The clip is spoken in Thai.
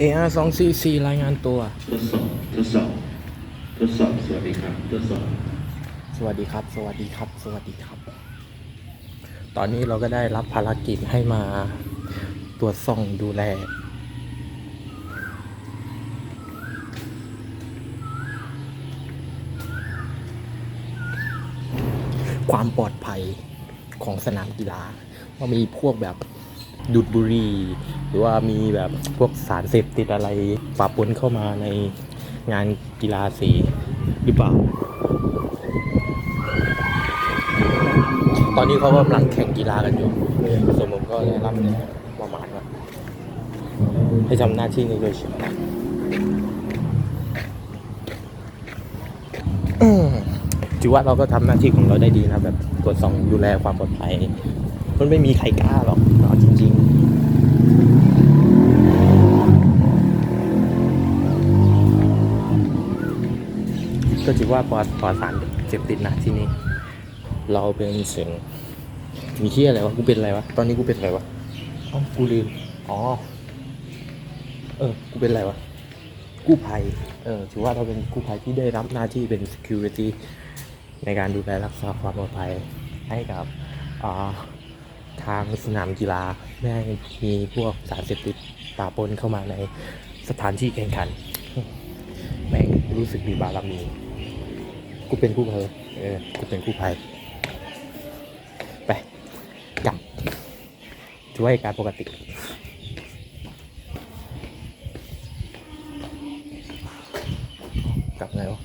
AR สองสี่สี่รายงานตัว ทดสอบทดสอบทดสอบสวัสดีครับทดสอบสวัสดีครับ สวัสดีครับ สวัสดีครับ ตอนนี้เราก็ได้รับภารกิจให้มาตรวจส่องดูแล ความปลอดภัยของสนามกีฬาว่ามีพวกแบบ ดูดบุหรี่หรือว่ามีแบบพวกสารเสพติดอะไรปะปนเข้ามาในงานกีฬาสีหรือเปล่า ตอนนี้เขากำลังแข่งกีฬากันอยู่ส่วนผมก็ได้รับประมาณว่าให้ทำหน้าที่ในโดยเฉพาะอืมถือว่าเราก็ทำหน้าที่ของเราได้ดีนะแบบตรวจสอบดูแลความปลอดภัย มันไม่มีใครกล้าหรอกเอาจริง ๆก็ถือว่าปลอดปลอดสารเสพติดนะที่นี่เราเป็นเสียงมีที่อะไรวะกูเป็นอะไรวะตอนนี้กูเป็นอะไรวะอ๋อกูลืมอ๋อเออกูเป็นอะไรวะกู้ภัยเออถือว่าเราเป็นกู้ภัยที่ได้รับหน้าที่เป็น security ในการดูแลรักษาความปลอดภัยให้กับอ่า ทางสนามกีฬาแม่งมีพวกสารเสพติดปะปนเข้ามาในสถานที่แข่งขัน แม่งรู้สึกดีบารมี กูเป็นกู้เพยเออ กูเป็นกู้ภัย ไปกลับช่วยการปกติกลับไงวะ